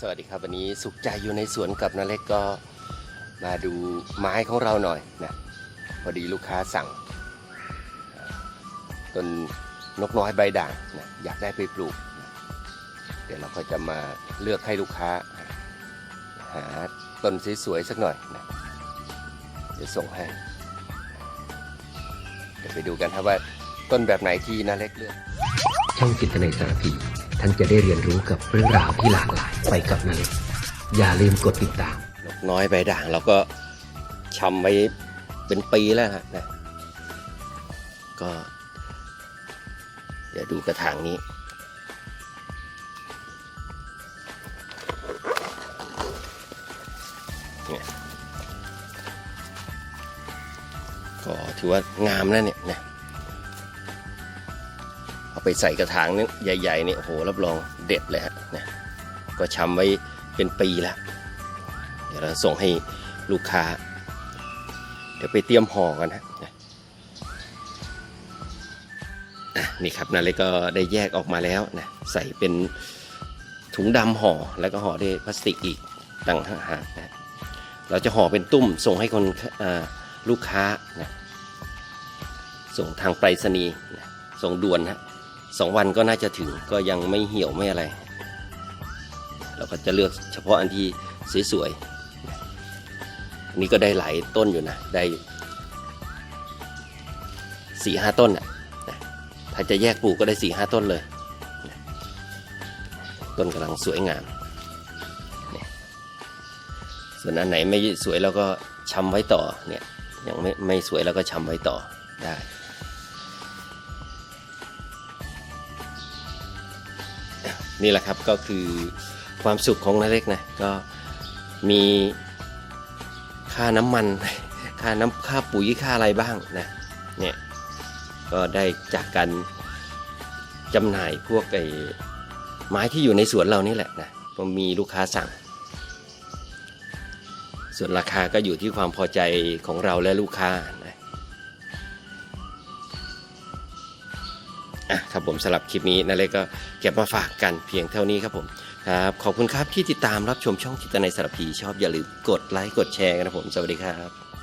สวัสดีครับวันนี้สุขใจอยู่ในสวนกับนาเล็กก็มาดูไม้ของเราหน่อยนะพอดีลูกค้าสั่งต้นนกน้อยใบด่างนะอยากได้ไปปลูกนะเดี๋ยวเราก็จะมาเลือกให้ลูกค้า หาต้นสวยๆสักหน่อยนะเดี๋ยวส่งให้เดี๋ยวไปดูกันครับว่าต้นแบบไหนที่นาเล็กเลือกช่องจิตในสารพี ท่านจะได้เรียนรู้กับเรื่องราวที่หลากหลายไปกับนาเล็กอย่าลืมกดติดตาม นกน้อยใบด่างเราก็ชำไว้เป็นปีแล้วฮะนะก็ เดี๋ยวดูกระถางนี้เนี่ยก็ถือว่างามแล้วเนี่ยนะ ไปใส่กระถางนี้ใหญ่ๆเนี่ยโอ้โหรับรองเด็ดเลยฮะนะก็ชำไว้เป็นปีล้วเดี๋ยวเราส่งให้ลูกค้า เดี๋ยวไปเตรียมห่อกันฮะอะนี่ครับนาเล็กก็ได้แยกออกมาแล้วนะใส่เป็นถุงดำห่อแล้วก็ห่อด้วยพลาสติกอีกต่างหากนะเราจะห่อเป็นตุ้มส่งให้คนลูกค้านะส่งทางไปรษณีย์ส่งด่วนฮะ สองวันก็น่าจะถึงก็ยังไม่เหี่ยวไม่อะไร เราก็จะเลือกเฉพาะอันที่สวยๆอันนี้ก็ได้หลายต้นอยู่นะ ได้สี่ห้าต้นอะนะถ้าจะแยกปลูกก็ได้สี่ห้าต้นเลย ต้นกำลังสวยงาม ส่วนอันไหนไม่สวยเราก็ชำไว้ต่อเนี่ยยังไม่ไม่สวยเราก็ชำไว้ต่อได้ นี่แหละครับก็คือความสุขของนาเล็กนะก็มีค่าน้ำมันค่าน้ำค่าปุ๋ยค่าอะไรบ้างนะเนี่ยก็ได้จากการจำหน่ายพวกไอ้ไม้ที่อยู่ในสวนเรานี่แหละนะก็มีลูกค้าสั่ง ส่วนราคาก็อยู่ที่ความพอใจของเราและลูกค้า อะครับผมสำหรับคลิปนี้นาเล็กก็เก็บมาฝากกันเพียงเท่านี้ครับผมครับขอบคุณครับที่ติดตามรับชมช่องจิตนายสารพีชอบอย่าลืมกดไลค์กดแชร์กันนะผมสวัสดีครับ